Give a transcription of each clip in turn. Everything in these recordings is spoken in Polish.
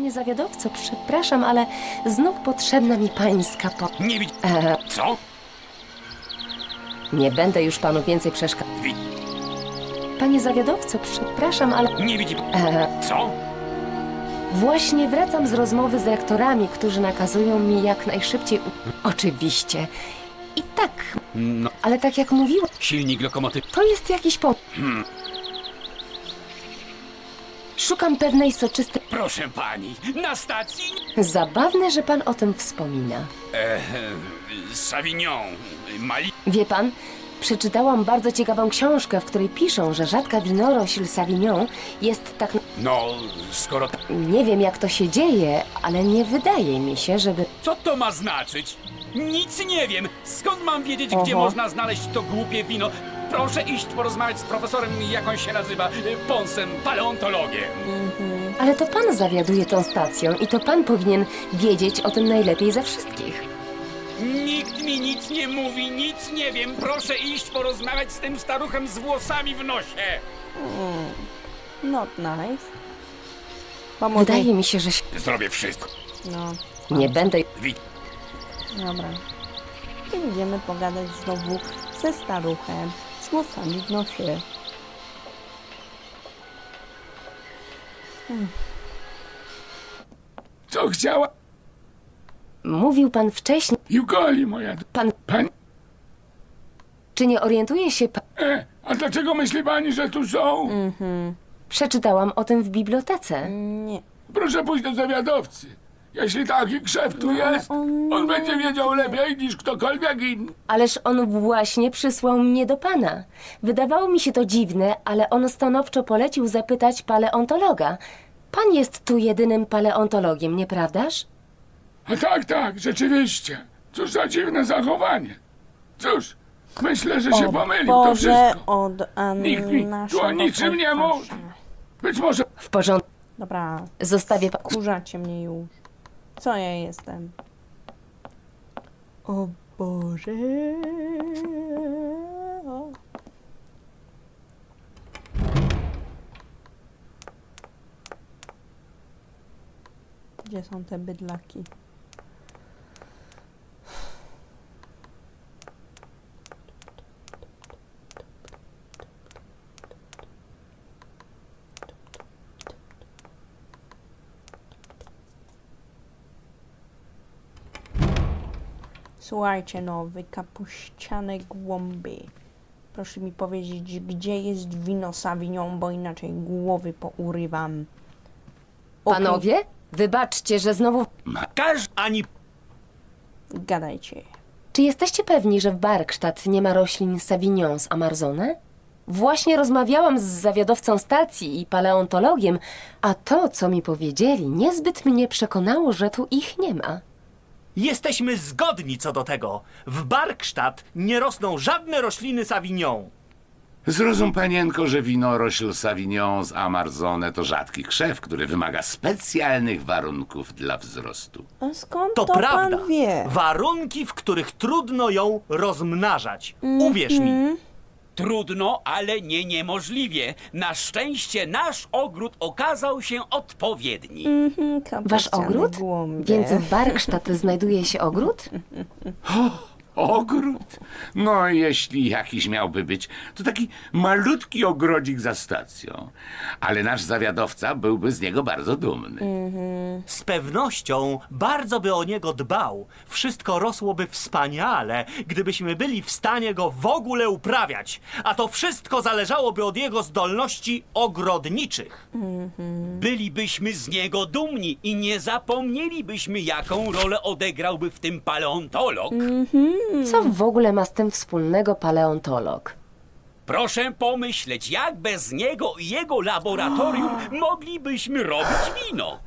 Panie zawiadowco, przepraszam, ale znów potrzebna mi pańska po... Nie widz... E, Co? nie będę już panu więcej przeszkadzać. Wi... Panie zawiadowco, przepraszam, ale... Nie widzi... E, Co? właśnie wracam z rozmowy z rektorami, którzy nakazują mi jak najszybciej... U... Oczywiście. I tak, No, ale tak jak mówiłam, silnik lokomotyw... to jest jakiś po... Szukam pewnej soczystej... Proszę pani, na stacji... Zabawne, że pan o tym wspomina. E, Savignon, Mali... Wie pan, przeczytałam bardzo ciekawą książkę, w której piszą, że rzadka winorośl Savignon jest tak... No, skoro... ta- Nie wiem, jak to się dzieje, ale nie wydaje mi się, żeby... Co to ma znaczyć? Nic nie wiem. Skąd mam wiedzieć, gdzie Oho. można znaleźć to głupie wino? Proszę iść porozmawiać z profesorem, jak on się nazywa, e, Ponsem, paleontologiem. Ale to pan zawiaduje tą stacją i to pan powinien wiedzieć o tym najlepiej ze wszystkich. Nikt mi nic nie mówi, nic nie wiem. Proszę iść porozmawiać z tym staruchem z włosami w nosie. Not nice. Pomogę. Wydaje mi się, że się... Zrobię wszystko. No, Nie będę... Wi... dobra. I Idziemy pogadać znowu ze staruchem z włosami w nosie. Co chciała? Mówił pan wcześniej... Jugoli, moja... d- Pan... Pani... Czy nie orientuje się pan... E, a dlaczego myśli pani, że tu są? Przeczytałam o tym w bibliotece. Nie. Proszę pójść do zawiadowcy. Jeśli taki krzew tu jest, on- on będzie wiedział lepiej niż ktokolwiek inny. Ależ on właśnie przysłał mnie do pana. Wydawało mi się to dziwne, ale on stanowczo polecił zapytać paleontologa. Pan jest tu jedynym paleontologiem, nieprawdaż? A tak, tak, rzeczywiście. Cóż za dziwne zachowanie. Cóż, myślę, że się O pomylił, to Boże, wszystko. od Nikt mi tu naszego o niczym nie mówi. Być może W porządku. Dobra, Zostawię pan... kurzacie mnie już. Co ja jestem? O Boże. Gdzie są te bydlaki? Słuchajcie, no, wy kapuściane głąby. Proszę mi powiedzieć, gdzie jest wino Savignon, bo inaczej głowy pourywam. Okej, Panowie, wybaczcie, że znowu... Każ ani... Gadajcie. Czy jesteście pewni, że w Barkstadt nie ma roślin Savignon z Amarzone? Właśnie rozmawiałam z zawiadowcą stacji i paleontologiem, a to, co mi powiedzieli, niezbyt mnie przekonało, że tu ich nie ma. Jesteśmy zgodni co do tego. W Barkstadt nie rosną żadne rośliny Savignon. Zrozum, panienko, że winorośl Savignon z Amarzone to rzadki krzew, który wymaga specjalnych warunków dla wzrostu. A skąd To, to, prawda. pan wie? Warunki, w których trudno ją rozmnażać. Uwierz mi. Trudno, ale nie niemożliwie. Na szczęście nasz ogród okazał się odpowiedni. Mhm, Wasz ogród? Głąbie. Więc w Barkstadt znajduje się ogród? Ogród? No, jeśli jakiś miałby być, to taki malutki ogrodzik za stacją. Ale nasz zawiadowca byłby z niego bardzo dumny. Z pewnością bardzo by o niego dbał. Wszystko rosłoby wspaniale, gdybyśmy byli w stanie go w ogóle uprawiać. A to wszystko zależałoby od jego zdolności ogrodniczych. Bylibyśmy z niego dumni i nie zapomnielibyśmy, jaką rolę odegrałby w tym paleontolog. Co w ogóle ma z tym wspólnego paleontolog? Proszę pomyśleć, jak bez niego i jego laboratorium moglibyśmy robić wino.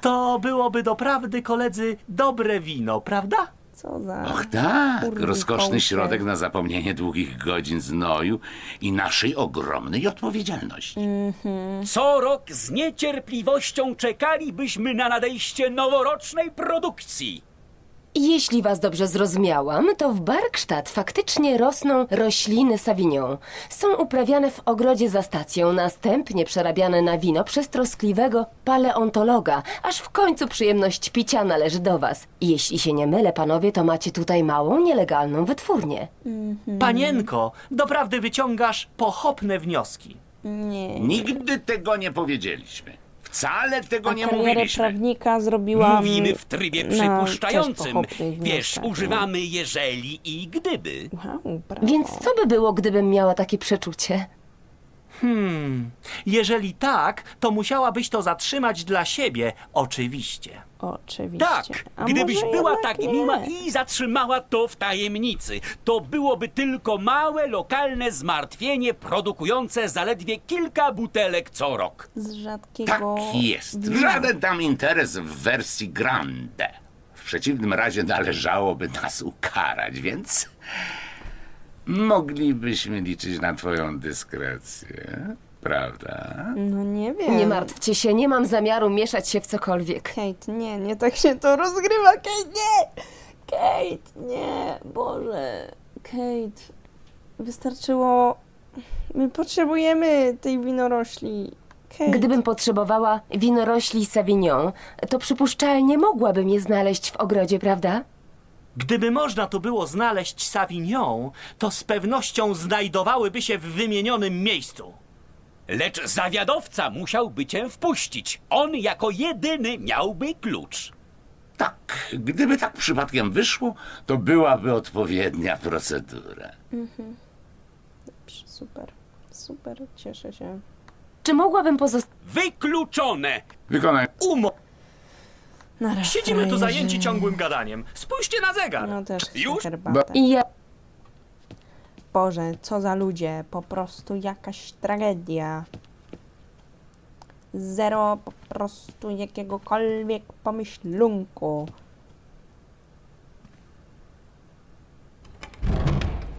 To byłoby doprawdy, koledzy, dobre wino, prawda? Co za... Och tak, rozkoszny środek na zapomnienie długich godzin znoju i naszej ogromnej odpowiedzialności. Co rok z niecierpliwością czekalibyśmy na nadejście noworocznej produkcji. Jeśli was dobrze zrozumiałam, to w Barkstadt faktycznie rosną rośliny Savignon. Są uprawiane w ogrodzie za stacją, następnie przerabiane na wino przez troskliwego paleontologa, aż w końcu przyjemność picia należy do was. Jeśli się nie mylę, panowie, to macie tutaj małą, nielegalną wytwórnię. Panienko, doprawdy wyciągasz pochopne wnioski. Nie. Nigdy tego nie powiedzieliśmy. Wcale tego A nie karierę mówiliśmy. prawnika zrobiłam Mówimy w trybie na przypuszczającym. pochopnych Wiesz, wnioskach, używamy jeżeli i gdyby. Wow, brawo. Więc co by było, gdybym miała takie przeczucie? Hmm, jeżeli tak, to musiałabyś to zatrzymać dla siebie, oczywiście. Oczywiście. Tak, A gdybyś może była jednak tak nie? miła i zatrzymała to w tajemnicy, to byłoby tylko małe, lokalne zmartwienie produkujące zaledwie kilka butelek co rok. Z rzadkiego... Tak jest. wina. Żaden tam interes w wersji grande. W przeciwnym razie należałoby nas ukarać, więc moglibyśmy liczyć na twoją dyskrecję, prawda? No nie wiem. Nie martwcie się, nie mam zamiaru mieszać się w cokolwiek. Kate, nie, nie tak się to rozgrywa. Kate, nie! Kate, nie! Boże. Kate, wystarczyło... My potrzebujemy tej winorośli. Kate. Gdybym potrzebowała winorośli Savignon, to przypuszczalnie mogłabym je znaleźć w ogrodzie, prawda? Gdyby można tu było znaleźć Savignon, to z pewnością znajdowałyby się w wymienionym miejscu. Lecz zawiadowca musiałby cię wpuścić. On jako jedyny miałby klucz. Tak, gdyby tak przypadkiem wyszło, to byłaby odpowiednia procedura. Super, super, cieszę się. Czy mogłabym pozostać? Wykluczone! Wykonaj. Umo... Na Siedzimy tu zajęci ciągłym gadaniem. Spójrzcie na zegar. No też Już? herbatę. I ja... Boże, co za ludzie, po prostu jakaś tragedia. Zero po prostu jakiegokolwiek pomyślunku.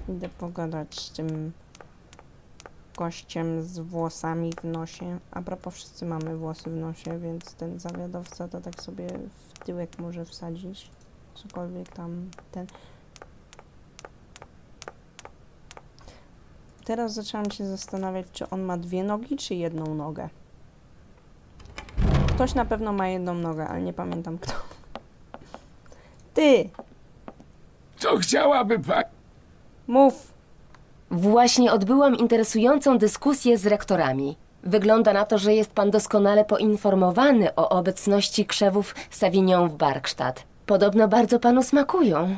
Idę pogadać z tym gościem z włosami w nosie. A propos, wszyscy mamy włosy w nosie, więc ten zawiadowca to tak sobie w tyłek może wsadzić. Cokolwiek tam ten. Teraz zaczęłam się zastanawiać, czy on ma dwie nogi, czy jedną nogę. Ktoś na pewno ma jedną nogę, ale nie pamiętam kto. Ty! Co chciałaby pani? Mów! Właśnie odbyłam interesującą dyskusję z rektorami. Wygląda na to, że jest pan doskonale poinformowany o obecności krzewów Savignon w Barkstadt. Podobno bardzo panu smakują.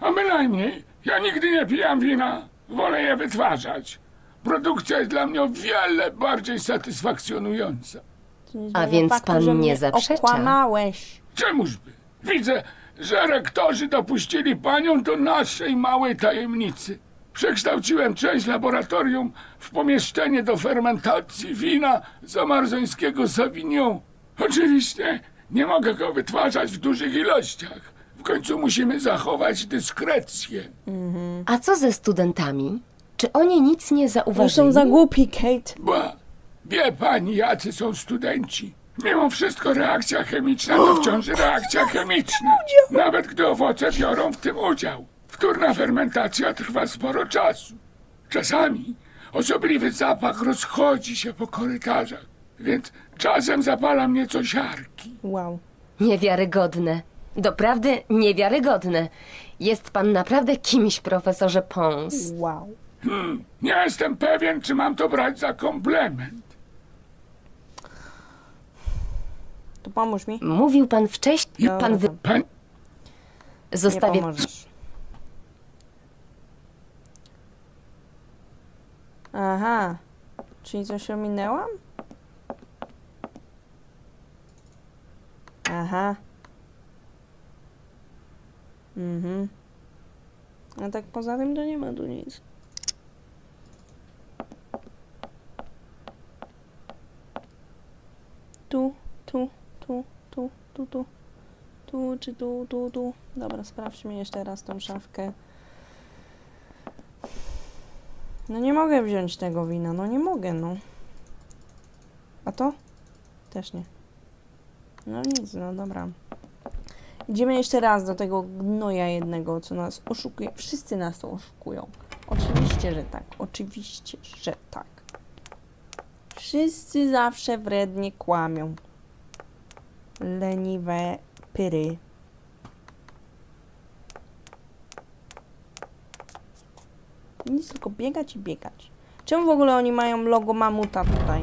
A bynajmniej. Ja nigdy nie pijam wina. Wolę je wytwarzać. Produkcja jest dla mnie o wiele bardziej satysfakcjonująca. A więc faktu, pan że nie mnie zaprzecza? Okłamałeś. Czemużby? Widzę, że rektorzy dopuścili panią do naszej małej tajemnicy. Przekształciłem część laboratorium w pomieszczenie do fermentacji wina zamarzońskiego Savignon. Oczywiście nie mogę go wytwarzać w dużych ilościach. W końcu musimy zachować dyskrecję. A co ze studentami? Czy oni nic nie Oni zauważyli? są za głupi, Kate. Ba, wie pani, jacy są studenci. Mimo wszystko reakcja chemiczna to wciąż reakcja chemiczna. Nawet gdy owoce biorą w tym udział. Wtórna fermentacja trwa sporo czasu. Czasami osobliwy zapach rozchodzi się po korytarzach, więc czasem zapala mnie coś siarki. Wow. Niewiarygodne. Doprawdy niewiarygodne. Jest pan naprawdę kimś, profesorze Pons. Wow. Nie jestem pewien, czy mam to brać za komplement. To pomóż mi. Mówił pan wcześniej, Dobra, pan wy... Nie zostawię... pomożesz. Aha. Czyli coś ominęłam? Aha. Mhm. A tak poza tym to nie ma tu nic. Tu, tu, tu, tu, tu, tu. Tu czy tu, tu, tu. Dobra, sprawdźmy jeszcze raz tą szafkę. No nie mogę wziąć tego wina, no nie mogę, no. A to? Też nie. No nic, no dobra. Idziemy jeszcze raz do tego gnoja jednego, co nas oszukuje. Wszyscy nas to oszukują. Oczywiście, że tak. Oczywiście, że tak. Wszyscy zawsze wrednie kłamią. Leniwe pyry. Nic tylko biegać i biegać. Czemu w ogóle oni mają logo mamuta tutaj?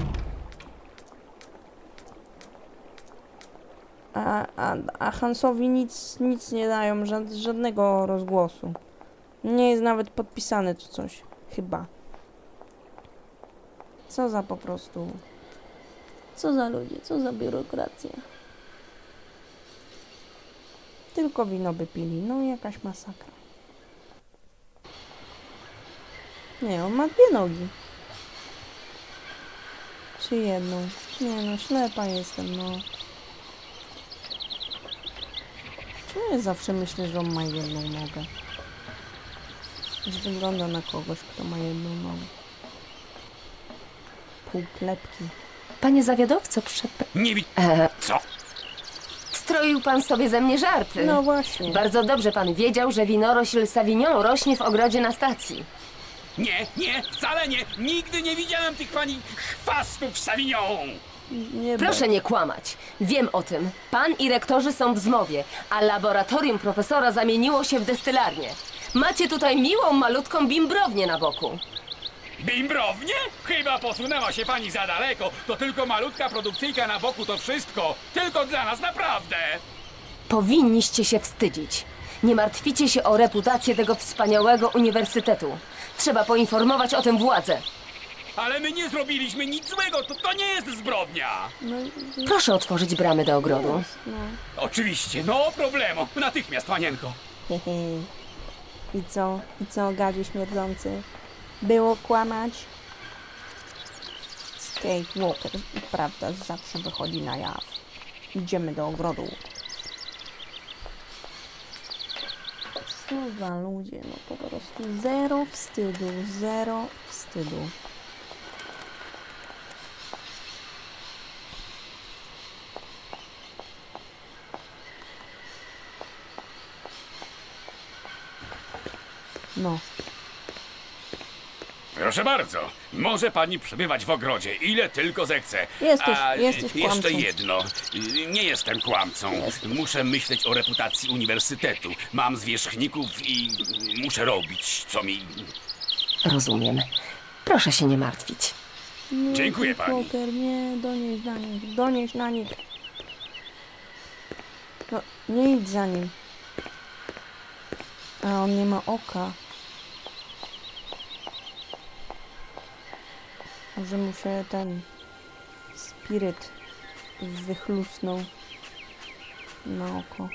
A, a, a Hansowi nic, nic nie dają, żad, żadnego rozgłosu. Nie jest nawet podpisane czy coś. Chyba. Co za po prostu. Co za ludzie, co za biurokracja. Tylko wino by pili. No jakaś masakra. Nie, on ma dwie nogi. Czy jedną? Nie no, ślepa jestem, no. Czemu ja zawsze myślę, że on ma jedną nogę? Że wygląda na kogoś, kto ma jedną nogę. Półklepki. Panie zawiadowco, przep... Nie wi... E, Co? stroił pan sobie ze mnie żarty. No właśnie. Bardzo dobrze pan wiedział, że winorośl Savignon rośnie w ogrodzie na stacji. Nie, nie, wcale nie. Nigdy nie widziałem tych pani chwastów Savignon. Nie Proszę nie kłamać. Wiem o tym. Pan i rektorzy są w zmowie, a laboratorium profesora zamieniło się w destylarnię. Macie tutaj miłą, malutką bimbrownię na boku. Bimbrownie? Chyba posunęła się pani za daleko. To tylko malutka produkcyjka na boku, to wszystko. Tylko dla nas, naprawdę. Powinniście się wstydzić. Nie martwicie się o reputację tego wspaniałego uniwersytetu. Trzeba poinformować o tym władzę. Ale my nie zrobiliśmy nic złego, to, to nie jest zbrodnia. No, i- Proszę otworzyć bramy do ogrodu. no. Oczywiście, no problemu. Natychmiast, panienko. Hehe. I co? I co, gadzie śmierdzący? Było kłamać? Skate Walker, prawda, zawsze wychodzi na jaw. Idziemy do ogrodu. Co za ludzie, no po prostu zero wstydu, zero wstydu. No, Proszę bardzo, może pani przebywać w ogrodzie, ile tylko zechce. Jesteś- A, jesteś y, kłamcą. Jeszcze jedno, nie jestem kłamcą. Muszę myśleć o reputacji uniwersytetu. Mam zwierzchników i muszę robić, co mi... Rozumiem. Proszę się nie martwić. Nie, Dziękuję pani. Poker, nie, donieś na nich, donieś na nich. No, nie idź za nim. A on nie ma oka. Może mu się ten spiryt wychlusnął na oko.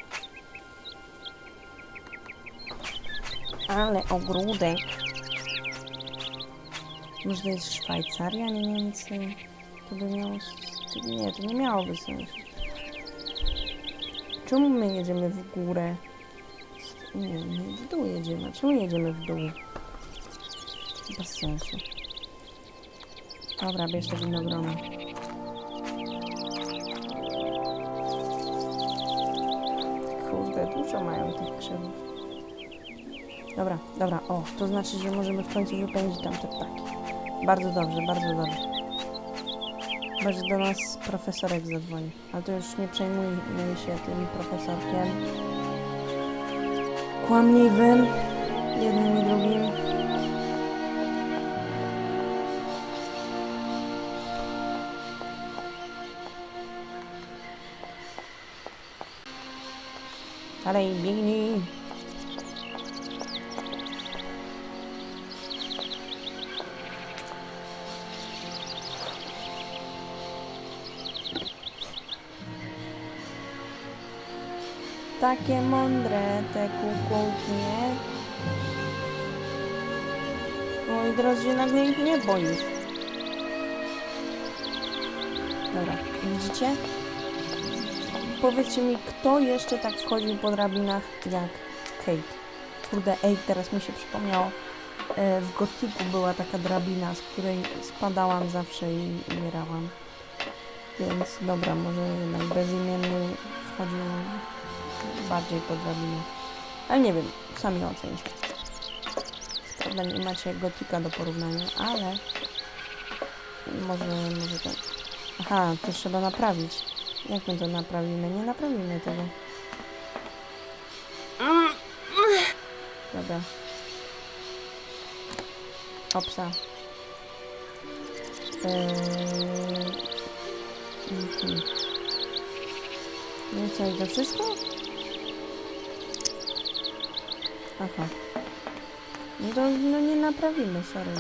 Ale ogródek. Może to jest Szwajcaria, nie Niemcy? To by miało... Nie, to nie miałoby sensu. Czemu my jedziemy w górę? Nie, w dół jedziemy. Czemu jedziemy w dół? Bez sensu. Dobra, bierz te winogrona. Kurde, dużo mają tych krzewów. Dobra, dobra, o, to znaczy, że możemy w końcu wypędzić tam te ptaki. Bardzo dobrze, bardzo dobrze. Chyba, że do nas profesorek zadzwoni. Ale to już nie przejmujmy się tym profesorkiem. Kłamliwym. Jednym i drugim. Dalej, biegnij. Takie mądre te kukułki, nie? Moi drodzy, nagle ich nie boisz. Dobra, widzicie? Powiedzcie mi, kto jeszcze tak wchodził po drabinach jak Kate? Kurde, ej, teraz mi się przypomniało. E, w Gotiku była taka drabina, z której spadałam zawsze i umierałam. Więc dobra, może jednak bezimienny wchodził bardziej po drabinach. Ale nie wiem, sami ocencie. Prawda, nie macie gotika do porównania, ale może, może tak. Aha, to trzeba naprawić. Jak my to naprawimy? Nie naprawimy tego. Dobra. Opsa. Eee... Mhm. No i to wszystko? Aha. No to no nie naprawimy, sorry.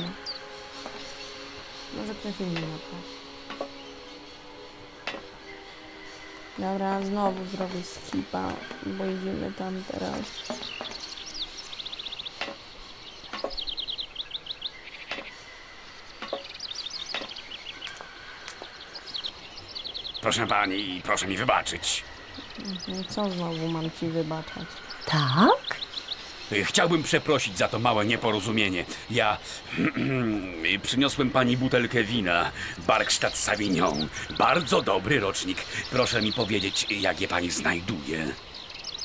Może ktoś inny naprawi. Dobra, znowu zrobię skipa, bo idziemy tam teraz. Proszę pani, proszę mi wybaczyć. No co znowu mam ci wybaczać? Tak? Chciałbym przeprosić za to małe nieporozumienie. Ja przyniosłem pani butelkę wina, Barkstadt Savignon. Bardzo dobry rocznik. Proszę mi powiedzieć, jak je pani znajduje.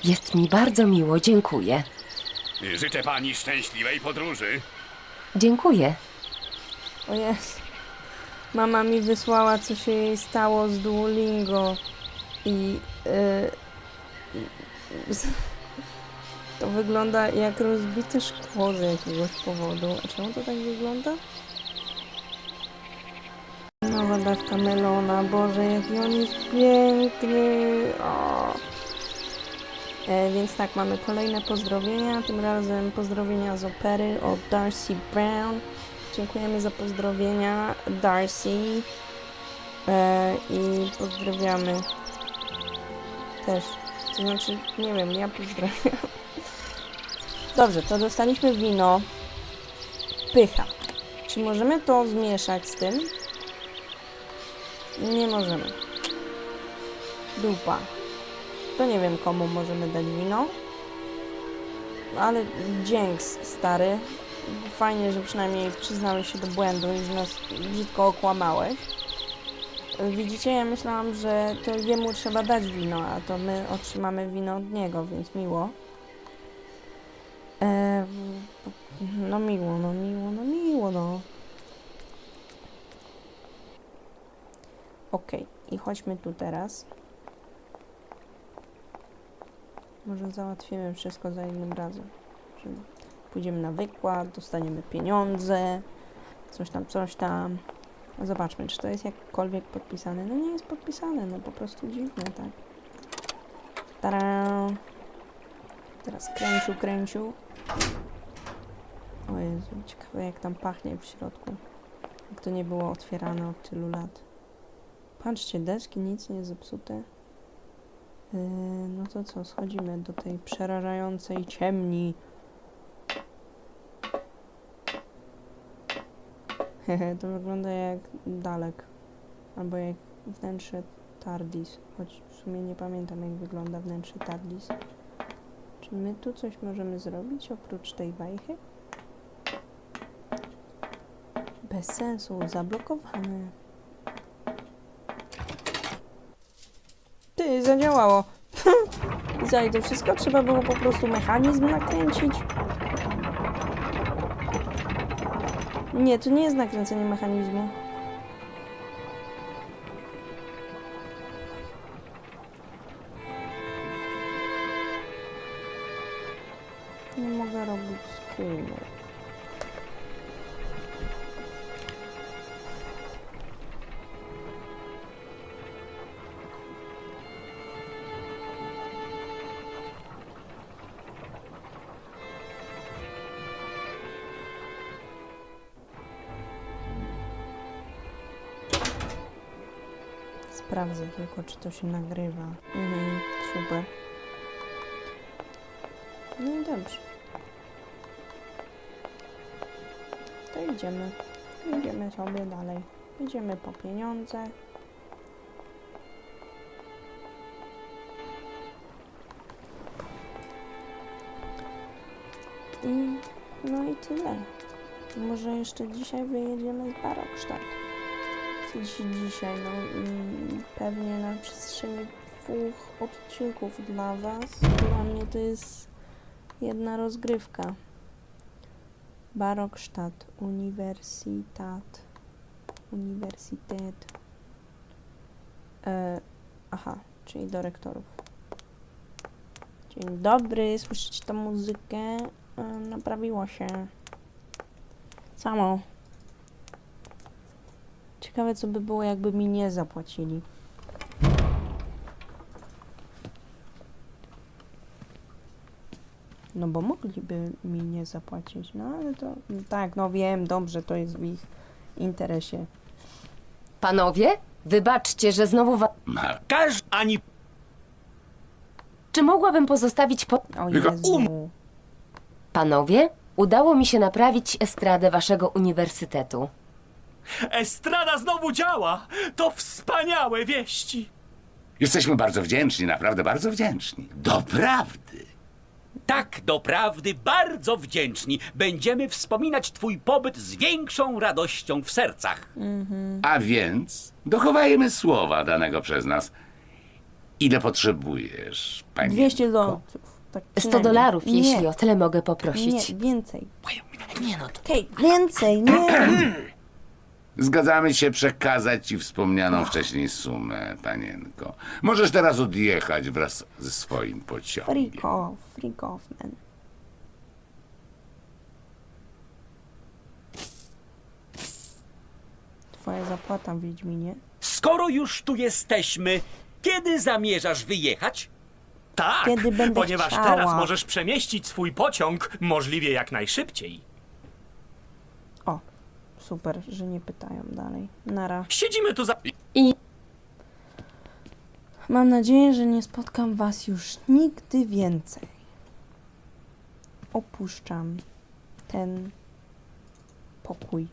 Jest mi bardzo miło, dziękuję. Życzę pani szczęśliwej podróży. Dziękuję. O jest. Mama mi wysłała, co się jej stało z Duolingo i yy, to wygląda jak rozbite szkło z jakiegoś powodu. A czemu to tak wygląda? Nowa dawka melona, Boże, jaki on jest piękny. O. E, więc tak, mamy kolejne pozdrowienia, tym razem pozdrowienia z opery od Darcy Brown. Dziękujemy za pozdrowienia Darcy e, i pozdrawiamy też. To znaczy, nie wiem, ja pozdrawiam. Dobrze, to dostaliśmy wino. Pycha. Czy możemy to zmieszać z tym? Nie możemy. Dupa. To nie wiem komu możemy dać wino. Ale dzięks, stary. Fajnie, że przynajmniej przyznałeś się do błędu i że nas brzydko okłamałeś. Widzicie, ja myślałam, że to jemu trzeba dać wino, a to my otrzymamy wino od niego, więc miło. E, no miło, no miło, no miło, no. Okej, i chodźmy tu teraz. Może załatwimy wszystko za jednym razem. Pójdziemy na wykład, dostaniemy pieniądze, coś tam, coś tam. Zobaczmy, czy to jest jakkolwiek podpisane. No nie jest podpisane, no po prostu dziwne, tak. Tada! Teraz kręciu, kręciu. O Jezu, ciekawe jak tam pachnie w środku. Jak to nie było otwierane od tylu lat. Patrzcie, deski, nic nie zepsute. Yy, no to co, schodzimy do tej przerażającej ciemni. Hehe, to wygląda jak dalek. Albo jak wnętrze TARDIS. Choć w sumie nie pamiętam jak wygląda wnętrze TARDIS. Czy my tu coś możemy zrobić oprócz tej wajchy? Bez sensu, zablokowane. Ty, zadziałało. Za i to wszystko trzeba było po prostu mechanizm nakręcić. Nie, to nie jest nakręcenie mechanizmu. Sprawdzę tylko, czy to się nagrywa. Mhm, super. No i dobrze. To idziemy. Idziemy sobie dalej. Idziemy po pieniądze. I no i tyle. Może jeszcze dzisiaj wyjedziemy z Barokstadt. Dziś, dzisiaj, no pewnie na przestrzeni dwóch odcinków dla Was. Dla mnie to jest jedna rozgrywka. Barokstadt, Universitat, Uniwersytet. E, aha, czyli do rektorów. Dzień dobry, słyszycie tę muzykę? E, naprawiło się. Samo. Ciekawe, co by było, jakby mi nie zapłacili. No bo mogliby mi nie zapłacić, no ale to no tak, no wiem, dobrze, to jest w ich interesie. Panowie, wybaczcie, że znowu wa... Każ ani Czy mogłabym pozostawić po... O Tylko Jezu. Panowie, udało mi się naprawić estradę waszego uniwersytetu. Estrada znowu działa! To wspaniałe wieści! Jesteśmy bardzo wdzięczni, naprawdę bardzo wdzięczni. Doprawdy. Tak, doprawdy bardzo wdzięczni. Będziemy wspominać twój pobyt z większą radością w sercach. A więc dochowajmy słowa danego przez nas. Ile potrzebujesz, pani? 200 dolców. Tak 100 przynajmniej. dolarów, nie, jeśli o tyle mogę poprosić. Nie, więcej. Nie no. Kate, więcej, nie! Zgadzamy się przekazać ci wspomnianą wcześniej sumę, panienko. Możesz teraz odjechać wraz ze swoim pociągiem. Freak off, freak off, man. Twoja zapłata, Wiedźminie. Skoro już tu jesteśmy, kiedy zamierzasz wyjechać? Tak, Kiedy będę ponieważ chciała. teraz możesz przemieścić swój pociąg możliwie jak najszybciej. Super, że nie pytają dalej. Nara. Siedzimy tu za... I Mam nadzieję, że nie spotkam was już nigdy więcej. Opuszczam ten pokój.